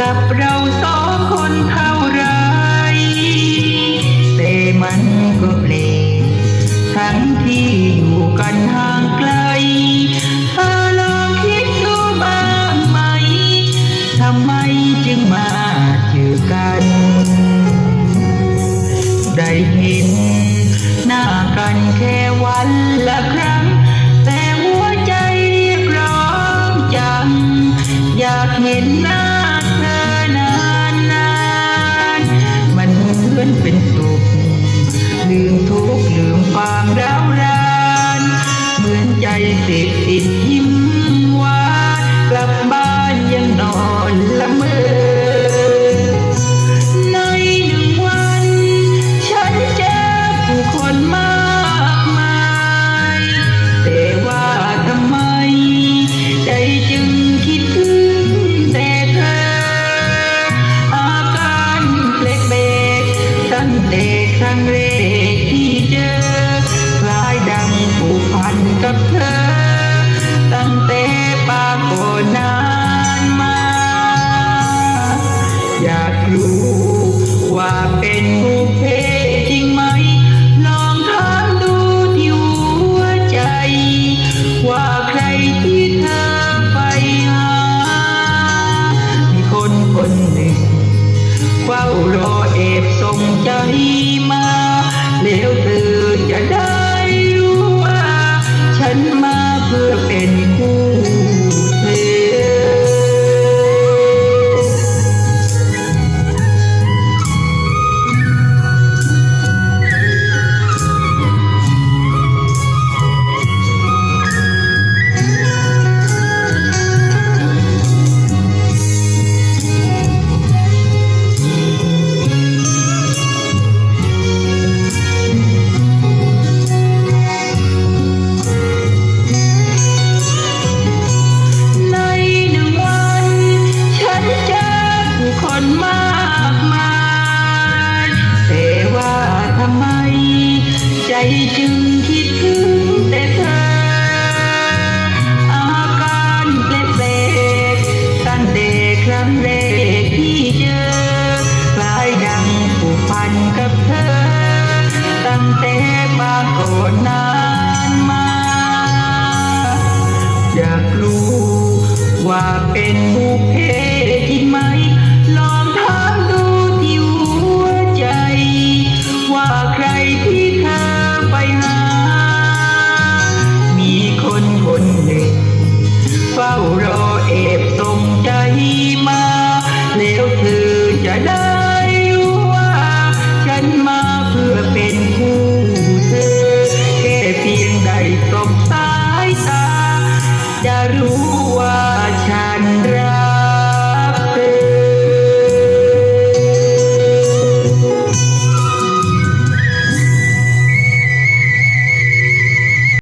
กับเราสองคนเท่าไร แต่มันก็เปลยทั้งที่อยู่กันห่างไกลเธอลองคิดดูบ้างไหม ทำไมจึงมาเจอกัน ได้เห็นหน้ากันแค่วันละครั้ง แต่หัวใจเรียกร้องจัง อยากเห็นหน้า เป็นสุข ลืมทุกข์ลืมความร้าวราน เหมือนใจติดติด แต่ครั้งแรกที่เจอคล้ายดังผูกพันกับเธอตั้งแต่ปากโกอนนานมาอยากรู้ว่าเป็นบุ เฝ้ารอเอบส่งใจมา เป็นบุพเพจริงไหม ลองถามดูที่หัวใจ ว่าใครที่เธอไปหา มีคนคนหนึ่ง เฝ้ารอเอบส่งใจมา แล้วเธอจะได้รู้ว่า ฉันมาเพื่อเป็นคู่เธอ แค่เพียงได้สบสายตา จะรู้